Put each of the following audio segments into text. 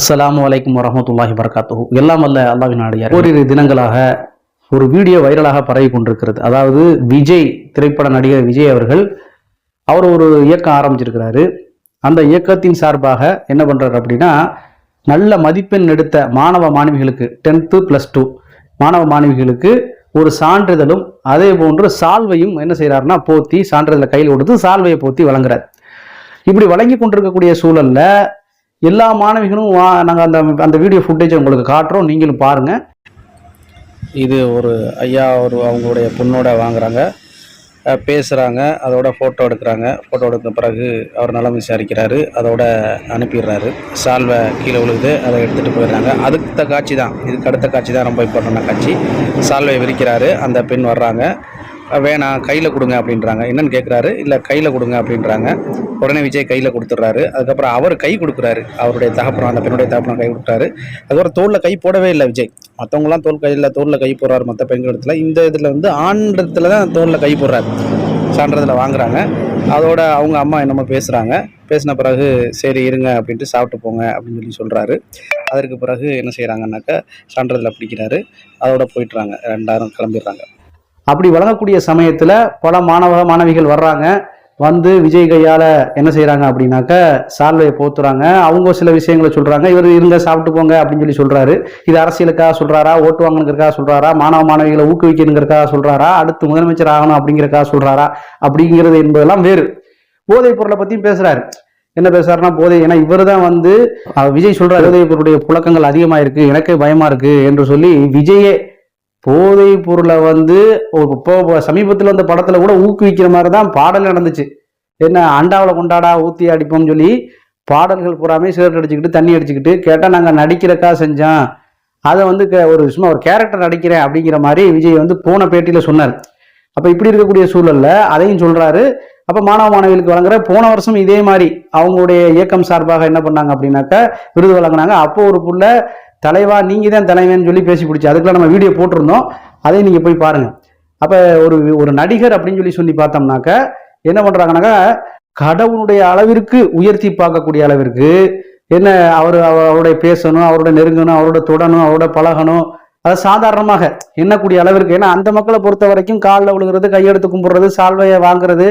அஸ்ஸலாமு அலைக்கும் வரமத்துல்லாஹி வரகாத்துஹு எல்லாம் அல்ல அல்லாஹ்வின் நாடியார் ஓரிரு தினங்களாக ஒரு வீடியோ வைரலாக பரவி கொண்டிருக்கிறது. அதாவது விஜய் திரைப்பட நடிகர் விஜய் அவர்கள் அவர் ஒரு இயக்கம் ஆரம்பிச்சிருக்கிறாரு. அந்த இயக்கத்தின் சார்பாக என்ன பண்ணுறாரு அப்படின்னா நல்ல மதிப்பெண் எடுத்த மாணவ மாணவிகளுக்கு டென்த்து ப்ளஸ் டூ மாணவ மாணவிகளுக்கு ஒரு சான்றிதழும் அதே போன்று சால்வையும் என்ன செய்கிறாருன்னா போத்தி சான்றிதழை கையில் கொடுத்து சால்வையை போத்தி வழங்குறார். இப்படி வழங்கி கொண்டிருக்கக்கூடிய சூழலில் எல்லா மாணவிகளும் வா நாங்கள் அந்த அந்த வீடியோ ஃபுட்டேஜை உங்களுக்கு காட்டுறோம். நீங்களும் பாருங்கள் இது ஒரு ஐயா ஒரு அவங்களுடைய பொண்ணோட வாங்குறாங்க. பேசுகிறாங்க அதோட ஃபோட்டோ எடுக்கிறாங்க. ஃபோட்டோ எடுத்த பிறகு அவர் நலம் விசாரிக்கிறாரு. அதோட அனுப்பிடுறாரு. சால்வை கீழே விழுகுது. அதை எடுத்துகிட்டு போயிடுறாங்க. அடுத்த காட்சி தான். இதுக்கு அடுத்த காட்சி தான். ரொம்ப இம்பார்ட்டண்டான காட்சி. சால்வை விரிக்கிறாரு. அந்த பெண் வர்றாங்க. வேணாம் கையில் கொடுங்க அப்படின்றாங்க. என்னன்னு கேட்குறாரு இல்லை கையில் கொடுங்க அப்படின்றாங்க. உடனே விஜய் கையில் கொடுத்துட்றாரு. அதுக்கப்புறம் அவர் கை கொடுக்குறாரு. அவருடைய தகப்பனம் அந்த பெண்ணுடைய தகப்பனம் கை கொடுத்தாரு அதுக்கப்புறம் தோளில் கை போடவே இல்லை விஜய். மற்றவங்களாம் தோல் கையில் தோளில் கை போடுறாரு மற்ற பெண்கள் இடத்துல. இந்த இதில் வந்து ஆண் இடத்துல தான் தோளில் கை போடுறாரு. சான்றதில் வாங்குறாங்க. அதோட அவங்க அம்மா என்னமோ பேசுகிறாங்க பேசின பிறகு சரி இருங்க அப்படின்ட்டு சாப்பிட்டு போங்க அப்படின்னு சொல்லி சொல்கிறாரு அதற்கு பிறகு என்ன செய்கிறாங்கன்னாக்கா சான்றிதழை பிடிக்கிறாரு. அதோட போயிட்டுறாங்க. ரெண்டாயிரம் கிளம்பிடுறாங்க. அப்படி வழங்கக்கூடிய சமயத்தில் பல மாணவ மாணவிகள் வர்றாங்க. வந்து விஜய் கையால் என்ன செய்கிறாங்க அப்படின்னாக்க சால்வையை போத்துறாங்க. அவங்க சில விஷயங்களை சொல்கிறாங்க இவர் இருங்க சாப்பிட்டு போங்க அப்படின்னு சொல்லி சொல்கிறாரு இது அரசியலுக்காக சொல்கிறாரா ஓட்டு வாங்கணுங்கிறக்காக சொல்கிறாரா மாணவ மாணவிகளை ஊக்குவிக்கணுங்கிறக்காக சொல்கிறாரா அடுத்து முதலமைச்சர் ஆகணும் அப்படிங்கிறக்காக சொல்கிறாரா அப்படிங்கிறது என்பதெல்லாம் வேறு. போதைப் பொருளை பற்றியும் பேசுகிறாரு என்ன பேசுறாருன்னா போதை ஏன்னா இவர் தான் வந்து விஜய் சொல்றாரு போதைப் பொருளுடைய புழக்கங்கள் அதிகமாக இருக்கு எனக்கே பயமா இருக்கு என்று சொல்லி விஜயே போதை பொருளை வந்து இப்போ சமீபத்தில் வந்த படத்தில் கூட ஊக்குவிக்கிற மாதிரி தான் பாடல் நடந்துச்சு. என்ன அண்டாவில் கொண்டாடா ஊத்தி அடிப்போம்னு சொல்லி பாடல்கள் பூராமே சிகரெட் அடிச்சுக்கிட்டு தண்ணி அடிச்சுக்கிட்டு கேட்டால் நாங்கள் நடிக்கிறக்கா செஞ்சோம். அதை வந்து ஒரு சும்மா ஒரு கேரக்டர் நடிக்கிறேன் அப்படிங்கிற மாதிரி விஜய் வந்து போன பேட்டியில் சொன்னார். அப்போ இப்படி இருக்கக்கூடிய சூழலில் அதையும் சொல்கிறாரு அப்போ மாணவ மாணவிகளுக்கு வழங்குற போன வருஷம் இதே மாதிரி அவங்களுடைய இயக்கம் சார்பாக என்ன பண்ணாங்க அப்படின்னாக்க விருது வழங்கினாங்க. அப்போ ஒரு புள்ள தலைவா நீங்கள் தான் தலைவன்னு சொல்லி பேசி பிடிச்சி அதுக்கெல்லாம் நம்ம வீடியோ போட்டிருந்தோம். அதையும் நீங்கள் போய் பாருங்கள் அப்போ ஒரு ஒரு நடிகர் அப்படின்னு சொல்லி சொல்லி பார்த்தோம்னாக்க என்ன பண்ணுறாங்கனாக்கா கடவுளுடைய அளவிற்கு உயர்த்தி பார்க்கக்கூடிய அளவிற்கு என்ன அவர் அவருடைய பேசணும் அவரோட நெருங்கணும் அவரோட தொடணும் அவரோட பழகணும். அது சாதாரணமாக எண்ணக்கூடிய அளவிற்கு ஏன்னா அந்த மக்களை பொறுத்த வரைக்கும் காலில் விழுகிறது கையெடுத்து கும்பிடுறது சால்வையை வாங்குறது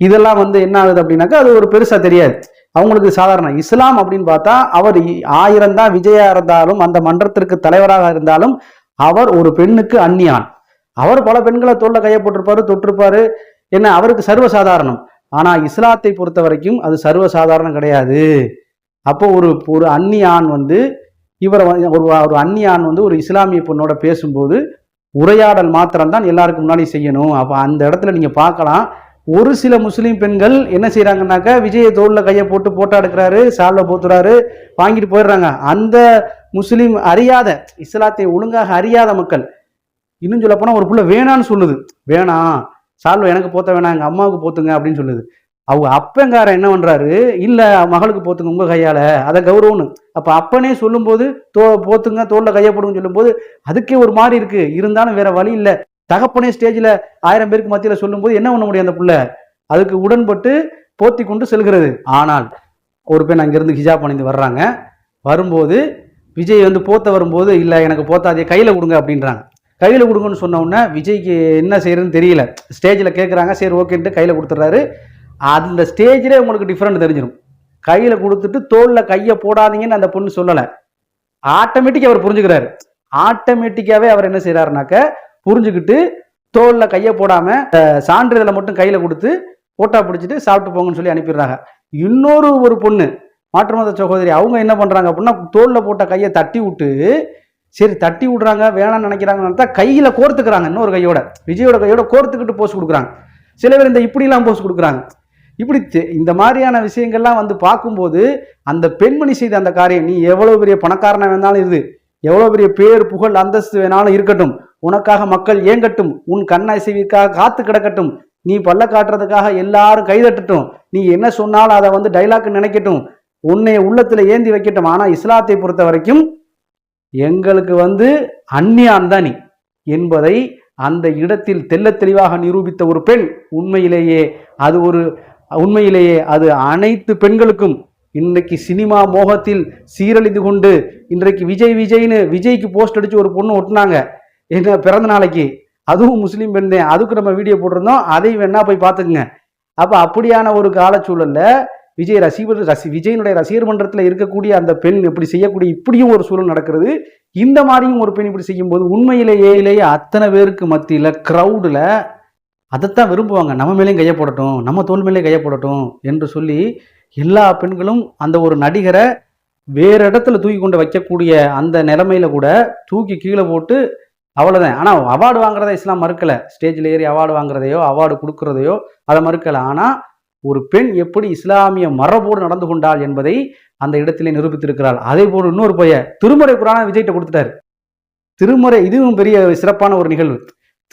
இதெல்லாம் வந்து என்ன ஆகுது அப்படின்னாக்கா அது ஒரு பெருசாக தெரியாது. அவங்களுக்கு சாதாரண. இஸ்லாம் அப்படின்னு பார்த்தா அவர் ஆயிரம் தான் விஜயா இருந்தாலும் அந்த மன்றத்திற்கு தலைவராக இருந்தாலும் அவர் ஒரு பெண்ணுக்கு அந்நியான். அவர் பல பெண்களை தோல்ல கையப்பட்டிருப்பாரு தொட்டிருப்பாரு. என்ன அவருக்கு சர்வசாதாரணம். ஆனா இஸ்லாத்தை பொறுத்த வரைக்கும் அது சர்வசாதாரணம் கிடையாது. அப்போ ஒரு ஒரு அந்நியான் வந்து இவரை ஒரு ஒரு அந்நியான் வந்து ஒரு இஸ்லாமிய பொண்ணோட பேசும்போது உரையாடல் மாத்திரம்தான் எல்லாருக்கும் முன்னாடி செய்யணும். அப்போ அந்த இடத்துல நீங்க பார்க்கலாம் ஒரு சில முஸ்லீம் பெண்கள் என்ன செய்கிறாங்கனாக்கா விஜய தோளில் கையை போட்டு போட்டா எடுக்கிறாரு சால்வை போத்துறாரு வாங்கிட்டு போயிடுறாங்க. அந்த முஸ்லீம் அறியாத இஸ்லாத்தை ஒழுங்காக அறியாத மக்கள் இன்னும் சொல்லப்போனால் ஒரு புள்ள வேணான்னு சொல்லுது. வேணாம் சால்வை எனக்கு போத்த வேணாம் எங்கள் அம்மாவுக்கு போத்துங்க அப்படின்னு சொல்லுது. அவங்க அப்பங்காரன் என்ன பண்ணுறாரு இல்லை மகளுக்கு போத்துங்க உங்கள் கையால் அதை கௌரவம்னு. அப்போ அப்பனே சொல்லும்போது தோ போத்துங்க தோளில் கையை போடுங்கன்னு சொல்லும்போது அதுக்கே ஒரு மாதிரி இருக்குது இருந்தாலும் வேறு வழி இல்லை. தகப்பனே ஸ்டேஜில் ஆயிரம் பேருக்கு மத்தியில் சொல்லும்போது என்ன பண்ண முடியும் அந்த பிள்ளை? அதுக்கு உடன்பட்டு போத்தி கொண்டு செல்கிறது. ஆனால் ஒரு பெண் அங்கேருந்து ஹிஜாப் அணிந்து வர்றாங்க. வரும்போது விஜய் வந்து போத்த வரும்போது இல்லை எனக்கு போத்தாதே கையில் கொடுங்க அப்படின்றாங்க. கையில் கொடுங்கன்னு சொன்ன உடனே விஜய்க்கு என்ன செய்யறதுன்னு தெரியல. ஸ்டேஜில் கேட்குறாங்க சரி ஓகேன்ட்டு கையில் கொடுத்துட்றாரு. அந்த ஸ்டேஜிலே உங்களுக்கு டிஃப்ரெண்ட் தெரிஞ்சிடும் கையில் கொடுத்துட்டு தோளில் கையை போடாதீங்கன்னு அந்த பொண்ணு சொல்லலை. ஆட்டோமேட்டிக்காக அவர் புரிஞ்சுக்கிறாரு. ஆட்டோமேட்டிக்காகவே அவர் என்ன செய்கிறாருனாக்க புரிஞ்சுக்கிட்டு தோலில் கையை போடாமல் சான்றிதழை மட்டும் கையில் கொடுத்து போட்டா பிடிச்சிட்டு சாப்பிட்டு போங்கன்னு சொல்லி அனுப்பிடுறாங்க. இன்னொரு ஒரு பொண்ணு மாற்று மத சகோதரி அவங்க என்ன பண்ணுறாங்க அப்படின்னா தோலில் போட்ட கையை தட்டி விட்டு சரி தட்டி விடுறாங்க வேணாம்னு நினைக்கிறாங்கன்னு தான் கையில் கோர்த்துக்கிறாங்க இன்னொரு கையோட விஜயோட கையோட கோர்த்துக்கிட்டு போஸ்ட் கொடுக்குறாங்க. சில பேர் இந்த இப்படிலாம் போஸ்ட் கொடுக்குறாங்க. இப்படி இந்த மாதிரியான விஷயங்கள்லாம் வந்து பார்க்கும்போது அந்த பெண்மணி செய்த அந்த காரியம் நீ எவ்வளோ பெரிய பணக்காரனாக வேணாலும் இது எவ்வளோ பெரிய பேர் புகழ் அந்தஸ்து வேணாலும் இருக்கட்டும் உனக்காக மக்கள் ஏங்கட்டும் உன் கண்ணசைவிக்காக காத்து கிடக்கட்டும் நீ பல்ல காட்டுறதுக்காக எல்லாரும் கைதட்டட்டும் நீ என்ன சொன்னாலும் அதை வந்து டைலாக் நினைக்கட்டும் உன்னை உள்ளத்துல ஏந்தி வைக்கட்டும். ஆனா இஸ்லாத்தை பொறுத்த வரைக்கும் எங்களுக்கு வந்து அந்நியான் தான் நீ என்பதை அந்த இடத்தில் தெள்ளத் தெளிவாக நிரூபித்த ஒரு பெண் உண்மையிலேயே அது ஒரு உண்மையிலேயே அது அனைத்து பெண்களுக்கும் இன்றைக்கு சினிமா மோகத்தில் சீரழிந்து கொண்டு இன்றைக்கு விஜய் விஜய்னு விஜய்க்கு போஸ்ட் அடிச்சு ஒரு பொண்ணு ஒட்டினாங்க. என்ன பிறந்த நாளைக்கு? அதுவும் முஸ்லீம் பெண் தான் அதுக்கு நம்ம வீடியோ போட்டிருந்தோம். அதையும் வேணா போய் பார்த்துக்குங்க. அப்போ அப்படியான ஒரு காலச்சூழலில் விஜய் ரசிகர் ரசி விஜயனுடைய ரசிகர் மன்றத்தில் இருக்கக்கூடிய அந்த பெண் இப்படி செய்யக்கூடிய இப்படியும் ஒரு சூழல் நடக்கிறது. இந்த மாதிரியும் ஒரு பெண் இப்படி செய்யும்போது உண்மையிலேயே இல்லையே அத்தனை பேருக்கு மத்தியில் க்ரௌடில் அதைத்தான் விரும்புவாங்க. நம்ம மேலேயும் கையை போடட்டும் நம்ம தோல் மேலேயும் கையை போடட்டும் என்று சொல்லி எல்லா பெண்களும் அந்த ஒரு நடிகரை வேற இடத்துல தூக்கி கொண்டு வைக்கக்கூடிய அந்த நிலைமையில கூட தூக்கி கீழே போட்டு அவ்வளோதான் ஆனால் அவார்டு வாங்குறதை இஸ்லாம் மறுக்கலை. ஸ்டேஜில் ஏறி அவார்டு வாங்குறதையோ அவார்டு கொடுக்குறதையோ அதை மறுக்கலை. ஆனால் ஒரு பெண் எப்படி இஸ்லாமிய மரபோடு நடந்து கொண்டாள் என்பதை அந்த இடத்திலே நிரூபித்திருக்கிறாள். அதே போல் இன்னொரு பைய திருமறை குரானை விஜய்கிட்ட கொடுத்துட்டாரு. திருமறை இதுவும் பெரிய சிறப்பான ஒரு நிகழ்வு.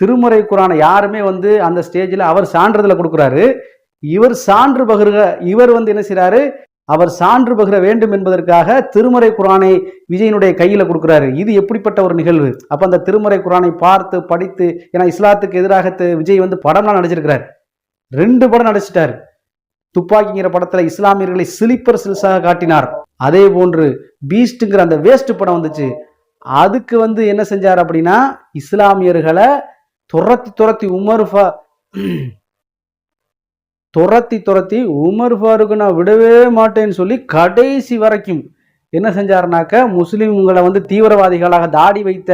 திருமறை குரானை யாருமே வந்து அந்த ஸ்டேஜில் அவர் சான்றதில் கொடுக்குறாரு. இவர் சான்று பகிர்க இவர் வந்து என்ன செய்கிறாரு அவர் சான்று பகிர வேண்டும் என்பதற்காக திருமறை குரானை விஜயனுடைய கையில் கொடுக்குறாரு. இது எப்படிப்பட்ட ஒரு நிகழ்வு? அப்போ அந்த திருமறை குரானை பார்த்து படித்து ஏன்னா இஸ்லாத்துக்கு எதிராக விஜய் வந்து படம்லாம் நடிச்சிருக்கிறார். ரெண்டு படம் நடிச்சிட்டார். துப்பாக்கிங்கிற படத்துல இஸ்லாமியர்களை சிலிப்பர் சில்ஸாக காட்டினார். அதே போன்று பீஸ்ட்டுங்கிற அந்த வேஸ்ட் படம் வந்துச்சு. அதுக்கு வந்து என்ன செஞ்சார் அப்படின்னா இஸ்லாமியர்களை துரத்தி துரத்தி உமர்ஃபா துரத்தி துரத்தி உமர் ஃபாருக்கு நான் விடவே மாட்டேன்னு சொல்லி கடைசி வரைக்கும் என்ன செஞ்சாருனாக்க முஸ்லீம்களை வந்து தீவிரவாதிகளாக தாடி வைத்த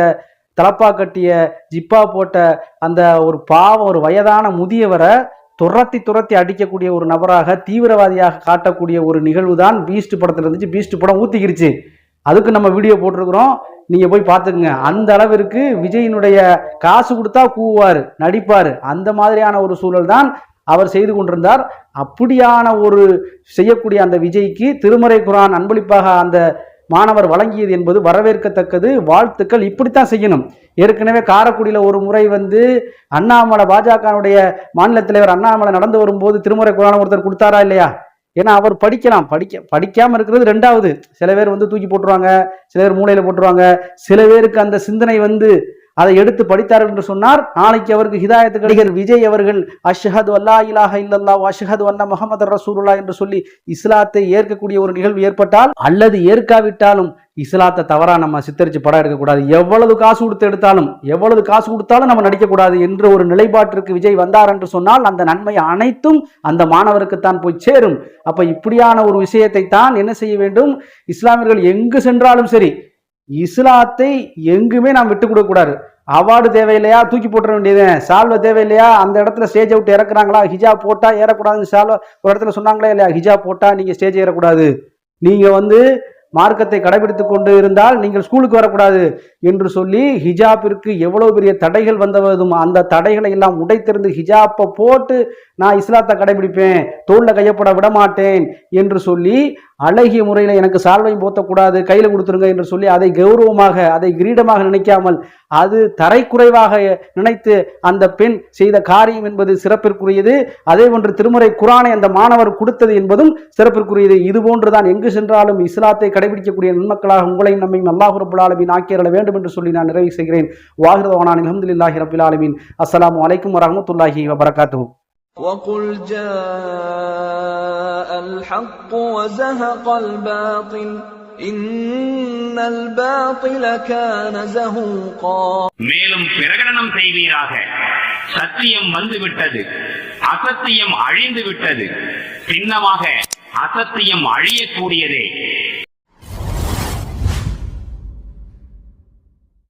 தலப்பா கட்டிய ஜிப்பா போட்ட அந்த ஒரு பாவம் ஒரு வயதான முதியவரை துரத்தி துரத்தி அடிக்கக்கூடிய ஒரு நபராக தீவிரவாதியாக காட்டக்கூடிய ஒரு நிகழ்வு தான் பீஸ்ட் படத்துல இருந்துச்சு. பீஸ்ட் படம் ஊத்திக்கிருச்சு. அதுக்கு நம்ம வீடியோ போட்டிருக்கிறோம். நீங்க போய் பார்த்துக்குங்க. அந்த அளவிற்கு விஜயினுடைய காசு கொடுத்தா கூவார் நடிப்பார். அந்த மாதிரியான ஒரு சூழல் தான் அவர் செய்து கொண்டிருந்தார். அப்படியான ஒரு செய்யக்கூடிய அந்த விஜய்க்கு திருமறை குரான் அன்பளிப்பாக அந்த மாணவர் வழங்கியது என்பது வரவேற்கத்தக்கது. வாழ்த்துக்கள். இப்படித்தான் செய்யணும். ஏற்கனவே காரைக்குடியில் ஒரு முறை வந்து அண்ணாமலை பாஜகனுடைய மாநில தலைவர் அண்ணாமலை நடந்து வரும்போது திருமுறை குரான் ஒருத்தர் கொடுத்தாரா இல்லையா? ஏன்னா அவர் படிக்கலாம். படிக்க படிக்காமல் இருக்கிறது ரெண்டாவது. சில பேர் வந்து தூக்கி போட்டுருவாங்க சில பேர் மூளையில் போட்டுருவாங்க. சில பேருக்கு அந்த சிந்தனை வந்து அதை எடுத்து படித்தார்கள் என்று சொன்னார். நாளைக்கு அவருக்கு ஹிதாயத்து நடிகர் விஜய் அவர்கள் அஷ்ஹது அல்லா இலாஹ இல்லல்லா அஷ்ஹது அன்ன முகமது ரசூலுல்லா என்று சொல்லி இஸ்லாத்தை ஏற்கக்கூடிய ஒரு நிகழ்வு ஏற்பட்டால் அல்லது ஏற்காவிட்டாலும் இஸ்லாத்தை தவறா நம்ம சித்தரிச்சு படம் எடுக்கக்கூடாது. எவ்வளவு காசு கொடுத்து எடுத்தாலும் எவ்வளவு காசு கொடுத்தாலும் நம்ம நடிக்கக்கூடாது என்ற ஒரு நிலைப்பாட்டிற்கு விஜய் வந்தார் என்று சொன்னால் அந்த நன்மை அனைத்தும் அந்த மாணவருக்குத்தான் போய் சேரும். அப்ப இப்படியான ஒரு விஷயத்தை தான் என்ன செய்ய வேண்டும்? இஸ்லாமியர்கள் எங்கு சென்றாலும் சரி இஸ்லாத்தை எங்குமே நாம் விட்டு கொடுக்க கூடாது. அவார்டு தேவையில்லையா? தூக்கி போட்டுற வேண்டியது சால்வை தேவையில்லையா? அந்த இடத்துல ஸ்டேஜை விட்டு இறக்குறாங்களா? ஹிஜாப் போட்டா ஏறக்கூடாதுன்னு சால்வை ஒரு இடத்துல சொன்னாங்களா இல்லையா? ஹிஜாப் போட்டா நீங்க ஸ்டேஜ் ஏறக்கூடாது. நீங்க வந்து மார்க்கத்தை கடைபிடித்து கொண்டு இருந்தால் நீங்கள் ஸ்கூலுக்கு வரக்கூடாது என்று சொல்லி ஹிஜாப்பிற்கு எவ்வளவு பெரிய தடைகள் வந்தவதும் அந்த தடைகளை எல்லாம் உடைத்திருந்து ஹிஜாப்பை போட்டு நான் இஸ்லாத்தை கடைபிடிப்பேன் தோல்ல கையப்பட விட மாட்டேன் என்று சொல்லி அழகிய முறையில் எனக்கு சால்வையும் போத்தக்கூடாது கையில் கொடுத்துருங்க என்று சொல்லி அதை கௌரவமாக அதை கிரீடமாக நினைக்காமல் அது தரைக்குறைவாக நினைத்து அந்த பெண் செய்த காரியம் என்பது சிறப்பிற்குரியது. அதே போன்று திருமுறை குரானை அந்த மாணவர் கொடுத்தது என்பதும் சிறப்பிற்குரியது. இது போன்றுதான் எங்கு சென்றாலும் இஸ்லாத்தை கடைபிடிக்கக்கூடிய நன்மக்களாக உங்களையும் நம்மையும் அல்லாஹ் ரபுல் ஆலமீன் வேண்டும் என்று சொல்லி நான் நிறைவு செய்கிறேன். வாகிரதவானான் அஹமதுல்லாஹி ரபில் அஸ்லாம் வலைக்கம் வரமத்துல்லாஹி வபரகாத்து وقل جاء الحق وزهق الباطل إن الباطل كان زهوقا மேலும் பிரகடனம் செய்வீராக சத்தியம் வந்துவிட்டது அசத்தியம் அழிந்து விட்டது சின்னமாக அசத்தியம் அழியக்கூடியதே